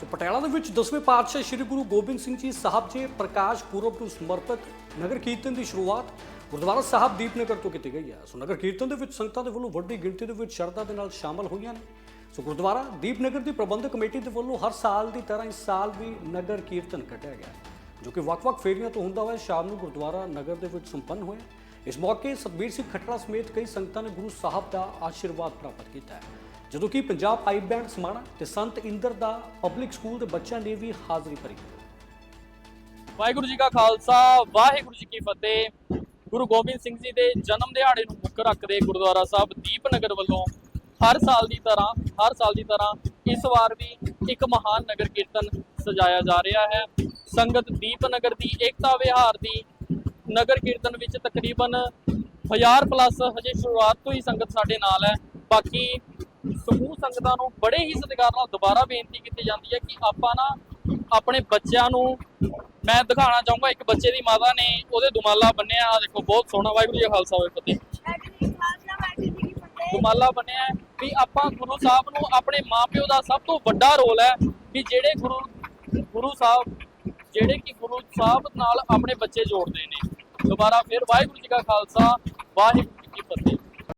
ਸੋ ਪਟਿਆਲਾ ਦੇ ਵਿੱਚ 10ਵੇਂ ਪਾਤਸ਼ਾਹ ਸ੍ਰੀ ਗੁਰੂ ਗੋਬਿੰਦ ਸਿੰਘ ਜੀ ਸਾਹਿਬ ਜੀ ਪ੍ਰਕਾਸ਼ ਪੁਰਬ ਨੂੰ ਸਮਰਪਿਤ ਨਗਰ ਕੀਰਤਨ ਦੀ ਸ਼ੁਰੂਆਤ ਗੁਰਦੁਆਰਾ ਸਾਹਿਬ ਦੀਪਨਗਰ ਤੋਂ ਕੀਤੀ ਗਈ ਹੈ। ਸੋ ਨਗਰ ਕੀਰਤਨ ਦੇ ਵਿੱਚ ਸੰਗਤਾਂ ਦੇ ਵੱਲੋਂ ਵੱਡੀ ਗਿਣਤੀ ਦੇ ਵਿੱਚ ਸ਼ਰਧਾ ਦੇ ਨਾਲ ਸ਼ਾਮਲ ਹੋਈਆਂ ਨੇ। ਸੋ ਗੁਰਦੁਆਰਾ ਦੀਪਨਗਰ ਦੀ ਪ੍ਰਬੰਧਕ ਕਮੇਟੀ ਦੇ ਵੱਲੋਂ ਹਰ ਸਾਲ ਦੀ ਤਰ੍ਹਾਂ ਇਸ ਸਾਲ ਵੀ ਨਗਰ ਕੀਰਤਨ ਕੱਢਿਆ ਗਿਆ ਜੋ ਕਿ ਵੱਖ-ਵੱਖ ਫੇਰੀਆਂ ਤੋਂ ਹੁੰਦਾ ਹੋਇਆ ਸ਼ਾਮ ਨੂੰ ਗੁਰਦੁਆਰਾ ਨਗਰ ਦੇ ਵਿੱਚ ਸੰਪੰਨ ਹੋਇਆ ਇਸ ਮੌਕੇ ਸਤਬੀਰ ਸਿੰਘ ਖੱਟੜਾ ਸਮੇਤ ਕਈ ਸੰਗਤਾਂ ਨੇ ਗੁਰੂ ਸਾਹਿਬ ਦਾ ਆਸ਼ੀਰਵਾਦ ਪ੍ਰਾਪਤ ਕੀਤਾ ਹੈ। ਜਦੋਂ ਕਿ ਪੰਜਾਬ ਪਾਈਪ ਬੈਂਡ ਸਮਾਣਾ ਤੇ ਸੰਤ ਇੰਦਰ ਦਾ ਪਬਲਿਕ ਸਕੂਲ ਦੇ ਬੱਚਿਆਂ ਨੇ ਵੀ ਹਾਜ਼ਰੀ ਭਰੀ। ਵਾਹਿਗੁਰੂ ਜੀ ਕਾ ਖਾਲਸਾ, ਵਾਹਿਗੁਰੂ ਜੀ ਕੀ ਫਤਿਹ। ਗੁਰੂ ਗੋਬਿੰਦ ਸਿੰਘ ਜੀ ਦੇ ਜਨਮ ਦਿਹਾੜੇ ਨੂੰ ਮੁੱਖ ਰੱਖਦੇ ਗੁਰਦੁਆਰਾ ਸਾਹਿਬ ਦੀਪਨਗਰ ਵੱਲੋਂ ਹਰ ਸਾਲ ਦੀ ਤਰ੍ਹਾਂ, ਹਰ ਸਾਲ ਦੀ ਤਰ੍ਹਾਂ ਇਸ ਵਾਰ ਵੀ ਇੱਕ ਮਹਾਨ ਨਗਰ ਕੀਰਤਨ ਸਜਾਇਆ ਜਾ ਰਿਹਾ ਹੈ। ਸੰਗਤ ਦੀਪਨਗਰ ਦੀ ਏਕਤਾ ਵਿਹਾਰ ਦੀ ਨਗਰ ਕੀਰਤਨ ਵਿੱਚ ਤਕਰੀਬਨ 1000 ਪਲੱਸ ਹਜੇ ਸ਼ੁਰੂਆਤ ਤੋਂ ਹੀ ਸੰਗਤ ਸਾਡੇ ਨਾਲ ਹੈ। ਬਾਕੀ ਸਮੂਹ ਸੰਗਤਾਂ ਨੂੰ ਬੜੇ ਹੀ ਸਤਿਕਾਰ ਨਾਲ ਦੁਬਾਰਾ ਬੇਨਤੀ ਕੀਤੀ ਜਾਂਦੀ ਹੈ ਕਿ ਆਪਾਂ ਨਾ ਆਪਣੇ ਬੱਚਿਆਂ ਨੂੰ ਮੈਂ ਦਿਖਾਉਣਾ ਚਾਹੂੰਗਾ ਇੱਕ ਬੱਚੇ ਦੀ ਮਾਤਾ ਨੇ ਉਹਦੇ ਦੁਮਾਲਾ ਬੰਨਿਆ ਆ ਦੇਖੋ ਬਹੁਤ ਸੋਹਣਾ ਵਾਹਿਗੁਰੂ ਜੀ ਖਾਲਸਾ ਹੋਵੇ ਫਤਿਹ। ਦੁਮਾਲਾ ਬੰਨਿਆ ਵੀ ਆਪਾਂ ਗੁਰੂ ਸਾਹਿਬ ਨੂੰ ਆਪਣੇ ਮਾਪਿਓ ਦਾ ਸਭ ਤੋਂ ਵੱਡਾ ਰੋਲ ਹੈ ਕਿ ਜਿਹੜੇ ਗੁਰੂ ਗੁਰੂ ਸਾਹਿਬ ਜਿਹੜੇ ਕਿ ਗੁਰੂ ਸਾਹਿਬ ਨਾਲ ਆਪਣੇ ਬੱਚੇ ਜੋੜਦੇ ਨੇ। ਦੁਬਾਰਾ ਫਿਰ ਵਾਹਿਗੁਰੂ ਜੀ ਕਾ ਖਾਲਸਾ ਵਾਹਿਗੁਰੂ